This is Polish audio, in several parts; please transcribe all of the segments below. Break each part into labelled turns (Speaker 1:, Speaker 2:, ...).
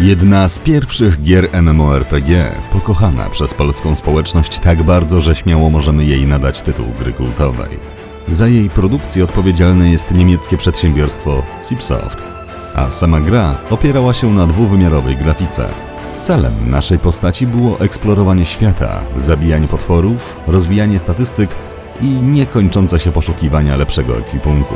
Speaker 1: Jedna z pierwszych gier MMORPG, pokochana przez polską społeczność tak bardzo, że śmiało możemy jej nadać tytuł gry kultowej. Za jej produkcję odpowiedzialne jest niemieckie przedsiębiorstwo Cipsoft, a sama gra opierała się na dwuwymiarowej grafice. Celem naszej postaci było eksplorowanie świata, zabijanie potworów, rozwijanie statystyk i niekończące się poszukiwania lepszego ekwipunku.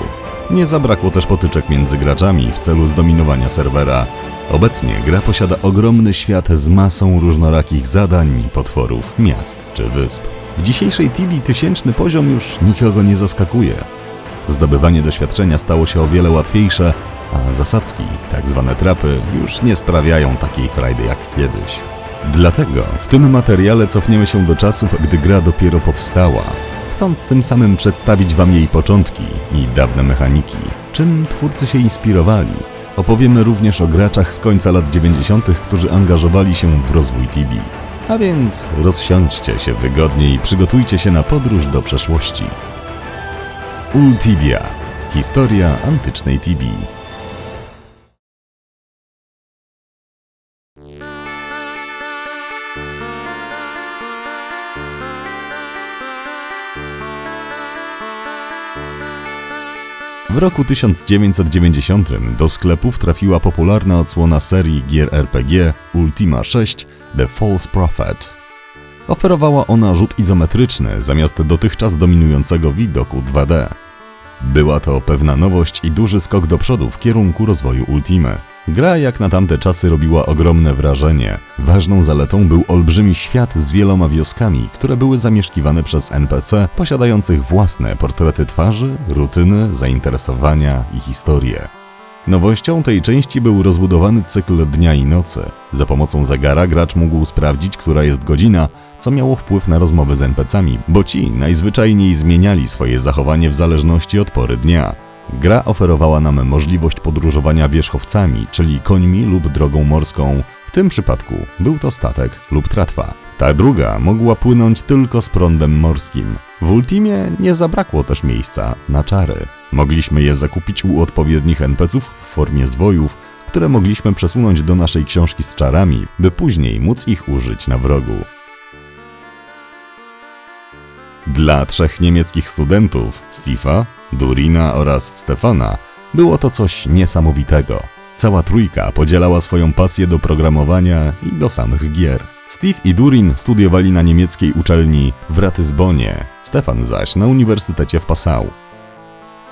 Speaker 1: Nie zabrakło też potyczek między graczami w celu zdominowania serwera. Obecnie gra posiada ogromny świat z masą różnorakich zadań, potworów, miast czy wysp. W dzisiejszej Tibi tysięczny poziom już nikogo nie zaskakuje. Zdobywanie doświadczenia stało się o wiele łatwiejsze, a zasadzki, tak zwane trapy, już nie sprawiają takiej frajdy jak kiedyś. Dlatego w tym materiale cofniemy się do czasów, gdy gra dopiero powstała, chcąc tym samym przedstawić Wam jej początki i dawne mechaniki, czym twórcy się inspirowali. Opowiemy również o graczach z końca lat 90., którzy angażowali się w rozwój Tibi. A więc rozsiądźcie się wygodnie i przygotujcie się na podróż do przeszłości. Ultibia. Historia antycznej Tibii. W roku 1990 do sklepów trafiła popularna odsłona serii gier RPG Ultima 6 The False Prophet. Oferowała ona rzut izometryczny zamiast dotychczas dominującego widoku 2D. Była to pewna nowość i duży skok do przodu w kierunku rozwoju Ultimy. Gra jak na tamte czasy robiła ogromne wrażenie. Ważną zaletą był olbrzymi świat z wieloma wioskami, które były zamieszkiwane przez NPC posiadających własne portrety twarzy, rutyny, zainteresowania i historie. Nowością tej części był rozbudowany cykl dnia i nocy. Za pomocą zegara gracz mógł sprawdzić, która jest godzina, co miało wpływ na rozmowy z NPC-ami, bo ci najzwyczajniej zmieniali swoje zachowanie w zależności od pory dnia. Gra oferowała nam możliwość podróżowania wierzchowcami, czyli końmi lub drogą morską. W tym przypadku był to statek lub tratwa. Ta druga mogła płynąć tylko z prądem morskim. W Ultimie nie zabrakło też miejsca na czary. Mogliśmy je zakupić u odpowiednich NPCów w formie zwojów, które mogliśmy przesunąć do naszej książki z czarami, by później móc ich użyć na wrogu. Dla trzech niemieckich studentów, Stefa, Durina oraz Stefana, było to coś niesamowitego. Cała trójka podzielała swoją pasję do programowania i do samych gier. Steve i Durin studiowali na niemieckiej uczelni w Ratysbonie, Stefan zaś na Uniwersytecie w Passau.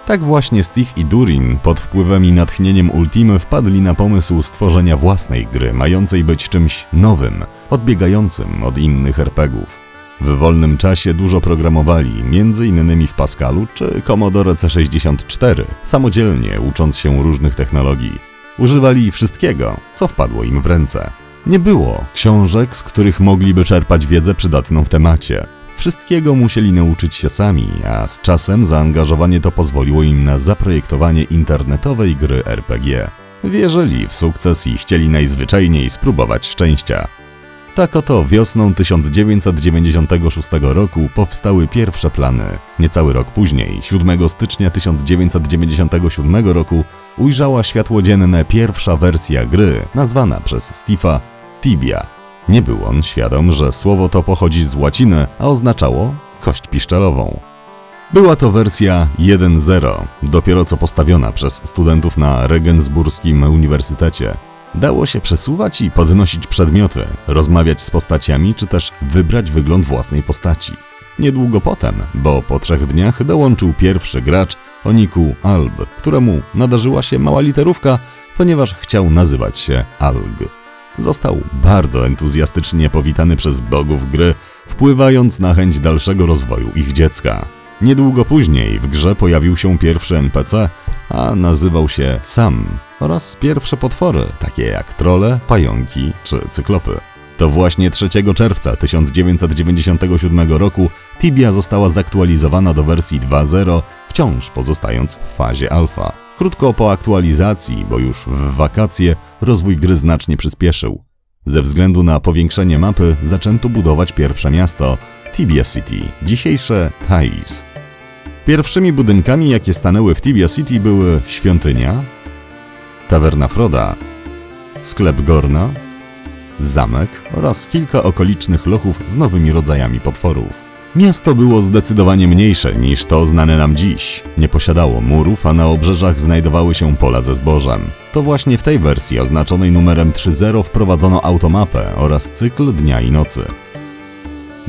Speaker 1: Tak właśnie Steve i Durin pod wpływem i natchnieniem Ultimy wpadli na pomysł stworzenia własnej gry, mającej być czymś nowym, odbiegającym od innych RPGów. W wolnym czasie dużo programowali, m.in. w Pascalu czy Commodore C64, samodzielnie ucząc się różnych technologii. Używali wszystkiego, co wpadło im w ręce. Nie było książek, z których mogliby czerpać wiedzę przydatną w temacie. Wszystkiego musieli nauczyć się sami, a z czasem zaangażowanie to pozwoliło im na zaprojektowanie internetowej gry RPG. Wierzyli w sukces i chcieli najzwyczajniej spróbować szczęścia. Tak oto wiosną 1996 roku powstały pierwsze plany. Niecały rok później, 7 stycznia 1997 roku, ujrzała światło dzienne pierwsza wersja gry, nazwana przez Steve'a Tibia. Nie był on świadom, że słowo to pochodzi z łaciny, a oznaczało kość piszczelową. Była to wersja 1.0, dopiero co postawiona przez studentów na Regensburskim Uniwersytecie. Dało się przesuwać i podnosić przedmioty, rozmawiać z postaciami, czy też wybrać wygląd własnej postaci. Niedługo potem, bo po trzech dniach dołączył pierwszy gracz o niku Alb, któremu nadarzyła się mała literówka, ponieważ chciał nazywać się Alg. Został bardzo entuzjastycznie powitany przez bogów gry, wpływając na chęć dalszego rozwoju ich dziecka. Niedługo później w grze pojawił się pierwszy NPC, a nazywał się Sam oraz pierwsze potwory, takie jak trole, pająki czy cyklopy. To właśnie 3 czerwca 1997 roku Tibia została zaktualizowana do wersji 2.0, wciąż pozostając w fazie alfa. Krótko po aktualizacji, bo już w wakacje, rozwój gry znacznie przyspieszył. Ze względu na powiększenie mapy zaczęto budować pierwsze miasto, Tibia City, dzisiejsze Thais. Pierwszymi budynkami, jakie stanęły w Tibia City były świątynia, tawerna Froda sklep Gorna, zamek oraz kilka okolicznych lochów z nowymi rodzajami potworów. Miasto było zdecydowanie mniejsze niż to znane nam dziś. Nie posiadało murów, a na obrzeżach znajdowały się pola ze zbożem. To właśnie w tej wersji oznaczonej numerem 3.0 wprowadzono automapę oraz cykl dnia i nocy.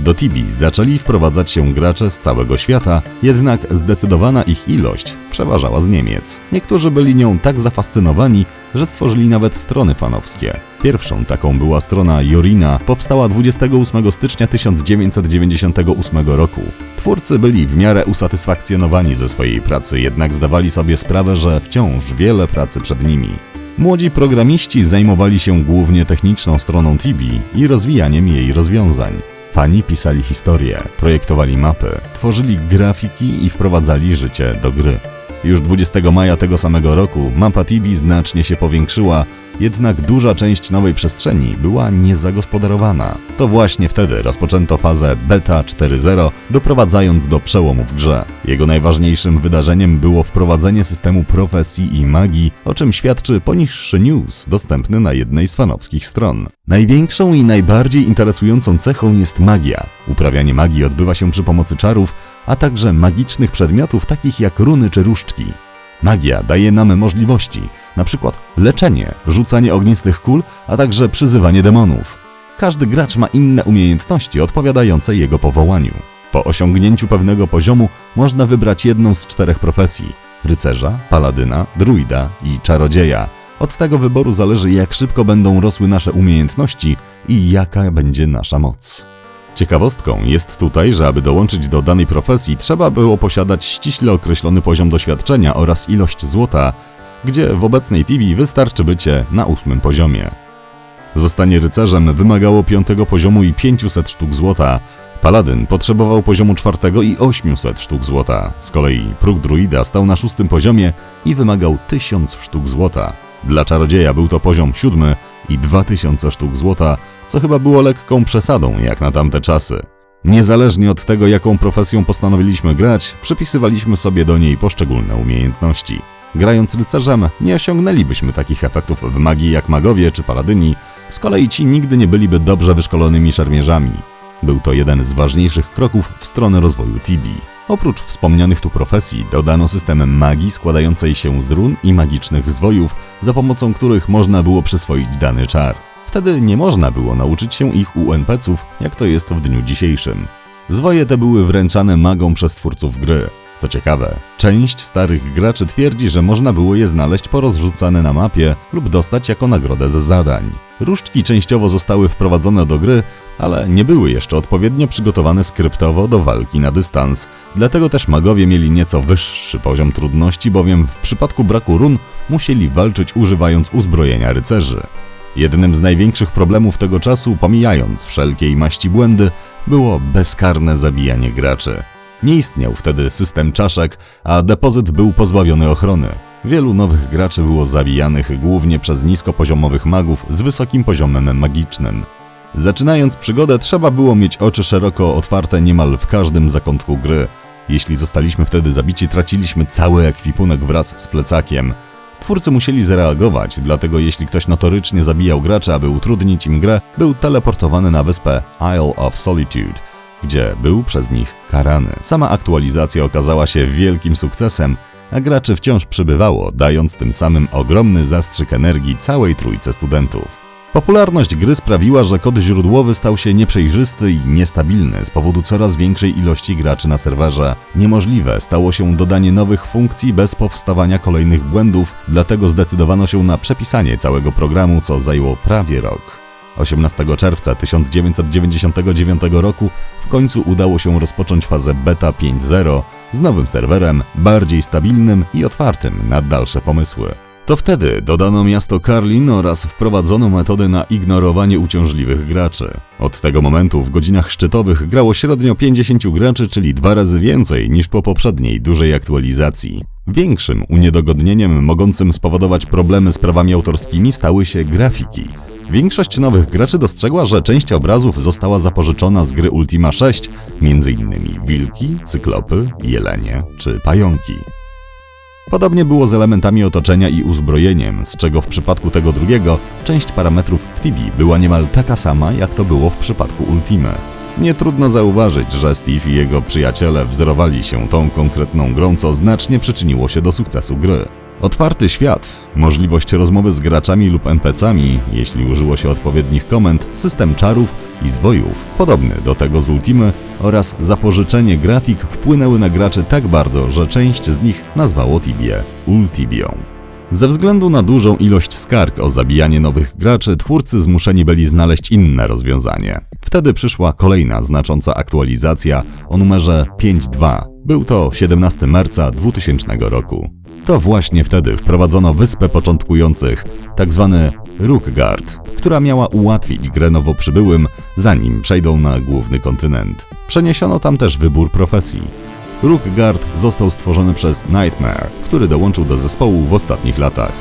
Speaker 1: Do Tibi zaczęli wprowadzać się gracze z całego świata, jednak zdecydowana ich ilość przeważała z Niemiec. Niektórzy byli nią tak zafascynowani, że stworzyli nawet strony fanowskie. Pierwszą taką była strona Jorina, powstała 28 stycznia 1998 roku. Twórcy byli w miarę usatysfakcjonowani ze swojej pracy, jednak zdawali sobie sprawę, że wciąż wiele pracy przed nimi. Młodzi programiści zajmowali się głównie techniczną stroną Tibi i rozwijaniem jej rozwiązań. Fani pisali historie, projektowali mapy, tworzyli grafiki i wprowadzali życie do gry. Już 20 maja tego samego roku mapa Tibi znacznie się powiększyła, jednak duża część nowej przestrzeni była niezagospodarowana. To właśnie wtedy rozpoczęto fazę Beta 4.0, doprowadzając do przełomu w grze. Jego najważniejszym wydarzeniem było wprowadzenie systemu profesji i magii, o czym świadczy poniższy news dostępny na jednej z fanowskich stron. Największą i najbardziej interesującą cechą jest magia. Uprawianie magii odbywa się przy pomocy czarów, a także magicznych przedmiotów takich jak runy czy różdżki. Magia daje nam możliwości, przykład leczenie, rzucanie ognistych kul, a także przyzywanie demonów. Każdy gracz ma inne umiejętności odpowiadające jego powołaniu. Po osiągnięciu pewnego poziomu można wybrać jedną z czterech profesji: rycerza, paladyna, druida i czarodzieja. Od tego wyboru zależy, jak szybko będą rosły nasze umiejętności i jaka będzie nasza moc. Ciekawostką jest tutaj, że aby dołączyć do danej profesji, trzeba było posiadać ściśle określony poziom doświadczenia oraz ilość złota, gdzie w obecnej TV wystarczy bycie na ósmym poziomie. Zostanie rycerzem wymagało piątego poziomu i 500 sztuk złota. Paladyn potrzebował poziomu czwartego i 800 sztuk złota. Z kolei próg druida stał na szóstym poziomie i wymagał 1000 sztuk złota. Dla czarodzieja był to poziom siódmy i 2000 sztuk złota, co chyba było lekką przesadą jak na tamte czasy. Niezależnie od tego, jaką profesją postanowiliśmy grać, przypisywaliśmy sobie do niej poszczególne umiejętności. Grając rycerzem, nie osiągnęlibyśmy takich efektów w magii jak magowie czy paladyni, z kolei ci nigdy nie byliby dobrze wyszkolonymi szermierzami. Był to jeden z ważniejszych kroków w stronę rozwoju Tibi. Oprócz wspomnianych tu profesji dodano system magii składającej się z run i magicznych zwojów, za pomocą których można było przyswoić dany czar. Wtedy nie można było nauczyć się ich u NPC-ów, jak to jest w dniu dzisiejszym. Zwoje te były wręczane magom przez twórców gry. Co ciekawe, część starych graczy twierdzi, że można było je znaleźć porozrzucane na mapie lub dostać jako nagrodę ze zadań. Różdżki częściowo zostały wprowadzone do gry, ale nie były jeszcze odpowiednio przygotowane skryptowo do walki na dystans. Dlatego też magowie mieli nieco wyższy poziom trudności, bowiem w przypadku braku run musieli walczyć używając uzbrojenia rycerzy. Jednym z największych problemów tego czasu, pomijając wszelkiej maści błędy, było bezkarne zabijanie graczy. Nie istniał wtedy system czaszek, a depozyt był pozbawiony ochrony. Wielu nowych graczy było zabijanych głównie przez niskopoziomowych magów z wysokim poziomem magicznym. Zaczynając przygodę, trzeba było mieć oczy szeroko otwarte niemal w każdym zakątku gry. Jeśli zostaliśmy wtedy zabici, traciliśmy cały ekwipunek wraz z plecakiem. Twórcy musieli zareagować, dlatego jeśli ktoś notorycznie zabijał graczy, aby utrudnić im grę, był teleportowany na wyspę Isle of Solitude, gdzie był przez nich karany. Sama aktualizacja okazała się wielkim sukcesem, a graczy wciąż przybywało, dając tym samym ogromny zastrzyk energii całej trójce studentów. Popularność gry sprawiła, że kod źródłowy stał się nieprzejrzysty i niestabilny z powodu coraz większej ilości graczy na serwerze. Niemożliwe stało się dodanie nowych funkcji bez powstawania kolejnych błędów, dlatego zdecydowano się na przepisanie całego programu, co zajęło prawie rok. 18 czerwca 1999 roku w końcu udało się rozpocząć fazę Beta 5.0 z nowym serwerem, bardziej stabilnym i otwartym na dalsze pomysły. To wtedy dodano miasto Karlin oraz wprowadzono metodę na ignorowanie uciążliwych graczy. Od tego momentu w godzinach szczytowych grało średnio 50 graczy, czyli dwa razy więcej niż po poprzedniej dużej aktualizacji. Większym uniedogodnieniem mogącym spowodować problemy z prawami autorskimi stały się grafiki. Większość nowych graczy dostrzegła, że część obrazów została zapożyczona z gry Ultima 6, m.in. wilki, cyklopy, jelenie czy pająki. Podobnie było z elementami otoczenia i uzbrojeniem, z czego w przypadku tego drugiego część parametrów w była niemal taka sama, jak to było w przypadku Ultimy. Nie trudno zauważyć, że Steve i jego przyjaciele wzorowali się tą konkretną grą, co znacznie przyczyniło się do sukcesu gry. Otwarty świat, możliwość rozmowy z graczami lub NPC-ami, jeśli użyło się odpowiednich komend, system czarów i zwojów, podobny do tego z Ultimy, oraz zapożyczenie grafik wpłynęły na graczy tak bardzo, że część z nich nazwało Tibię Ultibią. Ze względu na dużą ilość skarg o zabijanie nowych graczy, twórcy zmuszeni byli znaleźć inne rozwiązanie. Wtedy przyszła kolejna znacząca aktualizacja o numerze 5.2. Był to 17 marca 2000 roku. To właśnie wtedy wprowadzono wyspę początkujących, tak zwany Rookguard, która miała ułatwić grę nowo przybyłym, zanim przejdą na główny kontynent. Przeniesiono tam też wybór profesji. Rookguard został stworzony przez Nightmare, który dołączył do zespołu w ostatnich latach.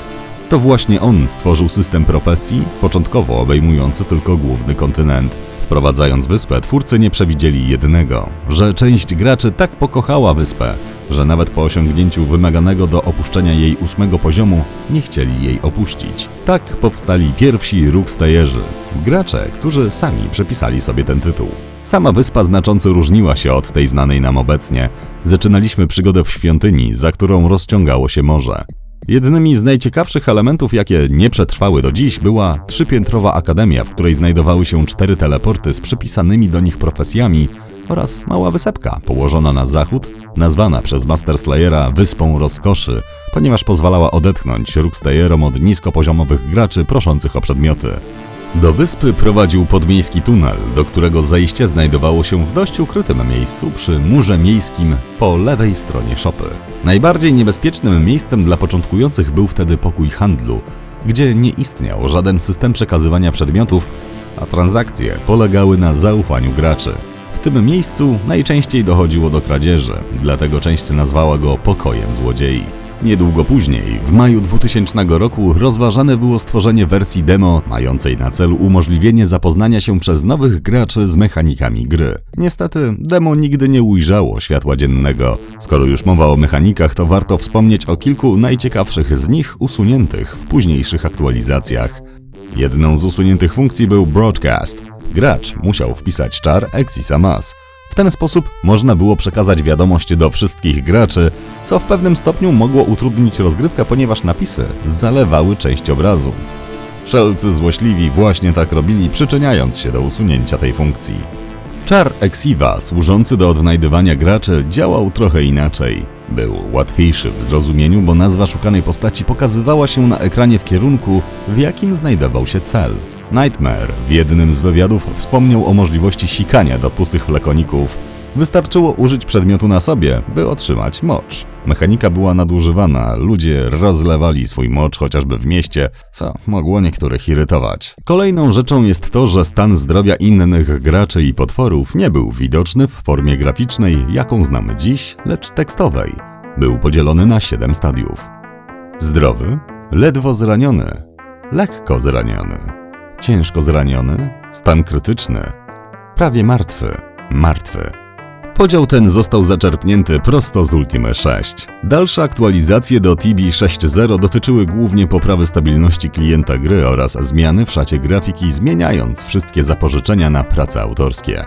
Speaker 1: To właśnie on stworzył system profesji, początkowo obejmujący tylko główny kontynent. Wprowadzając wyspę, twórcy nie przewidzieli jednego, że część graczy tak pokochała wyspę, że nawet po osiągnięciu wymaganego do opuszczenia jej ósmego poziomu nie chcieli jej opuścić. Tak powstali pierwsi Rookstayerzy, gracze, którzy sami przepisali sobie ten tytuł. Sama wyspa znacząco różniła się od tej znanej nam obecnie. Zaczynaliśmy przygodę w świątyni, za którą rozciągało się morze. Jednymi z najciekawszych elementów, jakie nie przetrwały do dziś, była trzypiętrowa akademia, w której znajdowały się cztery teleporty z przypisanymi do nich profesjami oraz mała wysepka położona na zachód, nazwana przez Master Slayera Wyspą Rozkoszy, ponieważ pozwalała odetchnąć Rookstayerom od niskopoziomowych graczy proszących o przedmioty. Do wyspy prowadził podmiejski tunel, do którego zejście znajdowało się w dość ukrytym miejscu przy murze miejskim po lewej stronie szopy. Najbardziej niebezpiecznym miejscem dla początkujących był wtedy pokój handlu, gdzie nie istniał żaden system przekazywania przedmiotów, a transakcje polegały na zaufaniu graczy. W tym miejscu najczęściej dochodziło do kradzieży, dlatego część nazwała go pokojem złodziei. Niedługo później, w maju 2000 roku, rozważane było stworzenie wersji demo mającej na celu umożliwienie zapoznania się przez nowych graczy z mechanikami gry. Niestety, demo nigdy nie ujrzało światła dziennego. Skoro już mowa o mechanikach, to warto wspomnieć o kilku najciekawszych z nich usuniętych w późniejszych aktualizacjach. Jedną z usuniętych funkcji był broadcast. Gracz musiał wpisać czar Exisa Mass. W ten sposób można było przekazać wiadomość do wszystkich graczy, co w pewnym stopniu mogło utrudnić rozgrywkę, ponieważ napisy zalewały część obrazu. Wszelcy złośliwi właśnie tak robili, przyczyniając się do usunięcia tej funkcji. Czar Exiva, służący do odnajdywania graczy, działał trochę inaczej. Był łatwiejszy w zrozumieniu, bo nazwa szukanej postaci pokazywała się na ekranie w kierunku, w jakim znajdował się cel. Nightmare w jednym z wywiadów wspomniał o możliwości sikania do pustych flekoników. Wystarczyło użyć przedmiotu na sobie, by otrzymać mocz. Mechanika była nadużywana, ludzie rozlewali swój mocz chociażby w mieście, co mogło niektórych irytować. Kolejną rzeczą jest to, że stan zdrowia innych graczy i potworów nie był widoczny w formie graficznej, jaką znamy dziś, lecz tekstowej. Był podzielony na 7 stadiów. Zdrowy, ledwo zraniony, lekko zraniony, ciężko zraniony, stan krytyczny, prawie martwy, martwy. Podział ten został zaczerpnięty prosto z Ultime 6. Dalsze aktualizacje do TB 6.0 dotyczyły głównie poprawy stabilności klienta gry oraz zmiany w szacie grafiki, zmieniając wszystkie zapożyczenia na prace autorskie.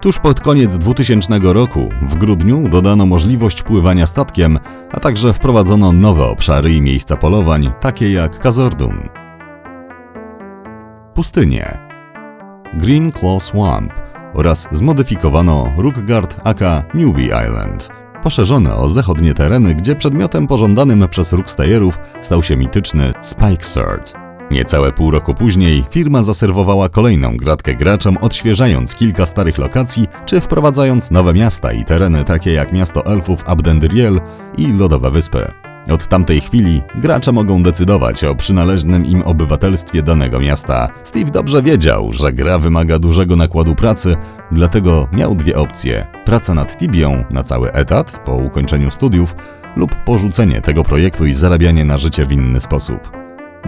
Speaker 1: Tuż pod koniec 2000 roku, w grudniu, dodano możliwość pływania statkiem, a także wprowadzono nowe obszary i miejsca polowań, takie jak Kazordun. Pustynie Green Claw Swamp oraz zmodyfikowano Rookguard aka Newbie Island. Poszerzone o zachodnie tereny, gdzie przedmiotem pożądanym przez Rookstajerów stał się mityczny Spike Sword. Niecałe pół roku później firma zaserwowała kolejną gratkę graczom, odświeżając kilka starych lokacji, czy wprowadzając nowe miasta i tereny takie jak miasto elfów Abdendriel i Lodowe Wyspy. Od tamtej chwili gracze mogą decydować o przynależnym im obywatelstwie danego miasta. Steve dobrze wiedział, że gra wymaga dużego nakładu pracy, dlatego miał dwie opcje: praca nad Tibią na cały etat po ukończeniu studiów lub porzucenie tego projektu i zarabianie na życie w inny sposób.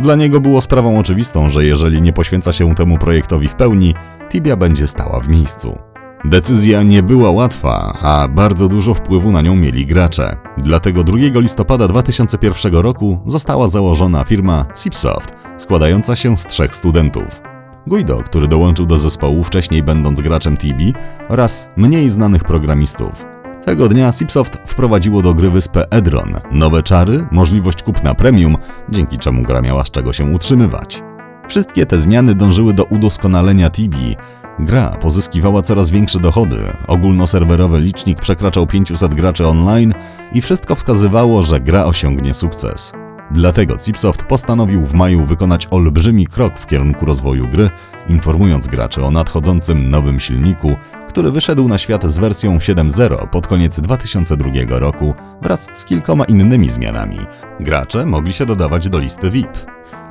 Speaker 1: Dla niego było sprawą oczywistą, że jeżeli nie poświęca się temu projektowi w pełni, Tibia będzie stała w miejscu. Decyzja nie była łatwa, a bardzo dużo wpływu na nią mieli gracze. Dlatego 2 listopada 2001 roku została założona firma Sipsoft, składająca się z trzech studentów. Guido, który dołączył do zespołu wcześniej będąc graczem Tibi oraz mniej znanych programistów. Tego dnia Sipsoft wprowadziło do gry wyspę Edron, nowe czary, możliwość kupna premium, dzięki czemu gra miała z czego się utrzymywać. Wszystkie te zmiany dążyły do udoskonalenia Tibi. Gra pozyskiwała coraz większe dochody, ogólnoserwerowy licznik przekraczał 500 graczy online i wszystko wskazywało, że gra osiągnie sukces. Dlatego Cipsoft postanowił w maju wykonać olbrzymi krok w kierunku rozwoju gry, informując graczy o nadchodzącym nowym silniku, który wyszedł na świat z wersją 7.0 pod koniec 2002 roku wraz z kilkoma innymi zmianami. Gracze mogli się dodawać do listy VIP.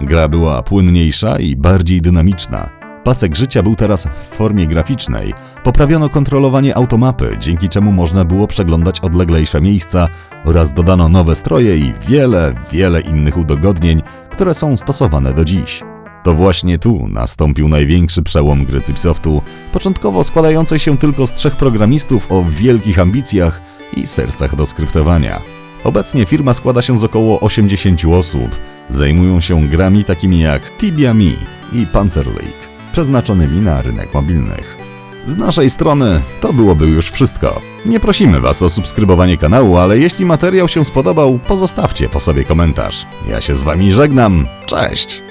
Speaker 1: Gra była płynniejsza i bardziej dynamiczna. Pasek życia był teraz w formie graficznej. Poprawiono kontrolowanie automapy, dzięki czemu można było przeglądać odleglejsze miejsca oraz dodano nowe stroje i wiele, wiele innych udogodnień, które są stosowane do dziś. To właśnie tu nastąpił największy przełom gry Cipsoftu, początkowo składającej się tylko z trzech programistów o wielkich ambicjach i sercach do skryptowania. Obecnie firma składa się z około 80 osób. Zajmują się grami takimi jak Tibia Me i Panzer League, przeznaczonymi na rynek mobilnych. Z naszej strony to byłoby już wszystko. Nie prosimy Was o subskrybowanie kanału, ale jeśli materiał się spodobał, pozostawcie po sobie komentarz. Ja się z Wami żegnam. Cześć!